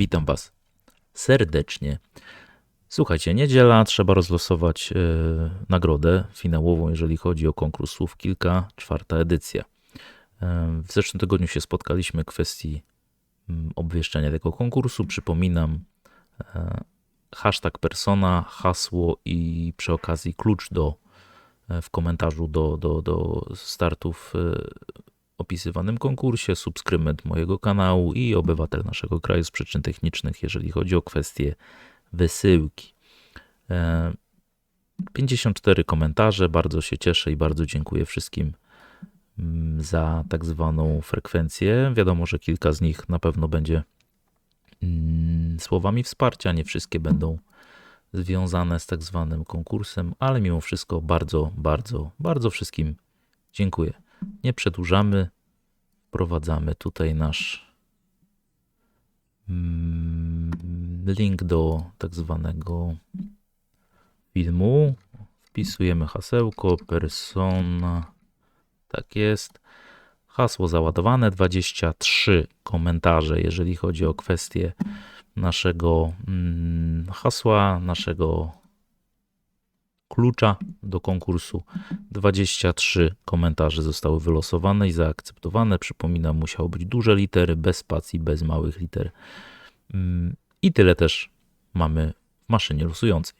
Witam Was serdecznie. Słuchajcie, niedziela, trzeba rozlosować e, nagrodę finałową, jeżeli chodzi o konkurs słów kilka, czwarta edycja. E, w zeszłym tygodniu się spotkaliśmy w kwestii mm, obwieszczenia tego konkursu. Przypominam, e, hashtag persona, hasło i przy okazji klucz do, w komentarzu do, do, do startów opisywanym konkursie, subskrybent mojego kanału i obywatel naszego kraju z przyczyn technicznych, jeżeli chodzi o kwestie wysyłki. E, 54 komentarze, bardzo się cieszę i bardzo dziękuję wszystkim mm, za tak zwaną frekwencję. Wiadomo, że kilka z nich na pewno będzie mm, słowami wsparcia, nie wszystkie będą związane z tak zwanym konkursem, ale mimo wszystko bardzo, bardzo, bardzo wszystkim dziękuję. Nie przedłużamy, wprowadzamy tutaj nasz mm, link do tak zwanego filmu. Wpisujemy hasełko, persona. Tak jest. Hasło załadowane, 23 komentarze, jeżeli chodzi o kwestię naszego mm, hasła, naszego klucza do konkursu. 23 komentarze zostały wylosowane i zaakceptowane. Przypominam, musiało być duże litery, bez spacji, bez małych liter. Mm, I tyle też mamy w maszynie losującej.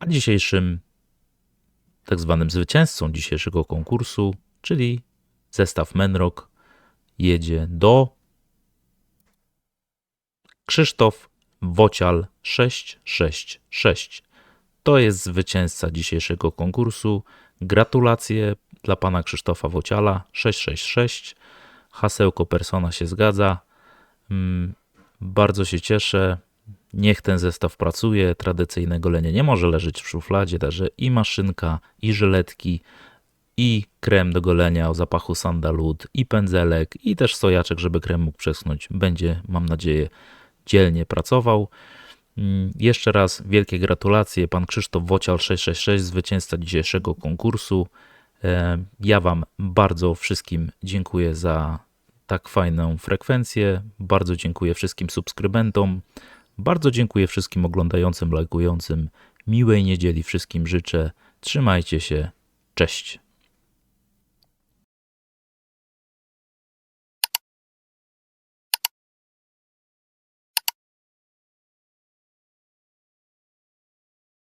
A dzisiejszym tak zwanym zwycięzcą dzisiejszego konkursu, czyli zestaw Menrock, jedzie do Krzysztof Wocial 666. To jest zwycięzca dzisiejszego konkursu. Gratulacje dla pana Krzysztofa Wociala 666. Hasełko persona się zgadza. Mm, Bardzo się cieszę. Niech ten zestaw pracuje. Tradycyjne golenie nie może leżeć w szufladzie, także i maszynka, i żyletki, i krem do golenia o zapachu sandalwood, i pędzelek, i też sojaczek, żeby krem mógł przeschnąć. Będzie, mam nadzieję, dzielnie pracował. Mm, Jeszcze raz wielkie gratulacje. Pan Krzysztof Wocial 666, zwycięzca dzisiejszego konkursu. E, Ja Wam bardzo wszystkim dziękuję za tak fajną frekwencję. Bardzo dziękuję wszystkim subskrybentom. Bardzo dziękuję wszystkim oglądającym, lajkującym. Miłej niedzieli wszystkim życzę. Trzymajcie się. Cześć.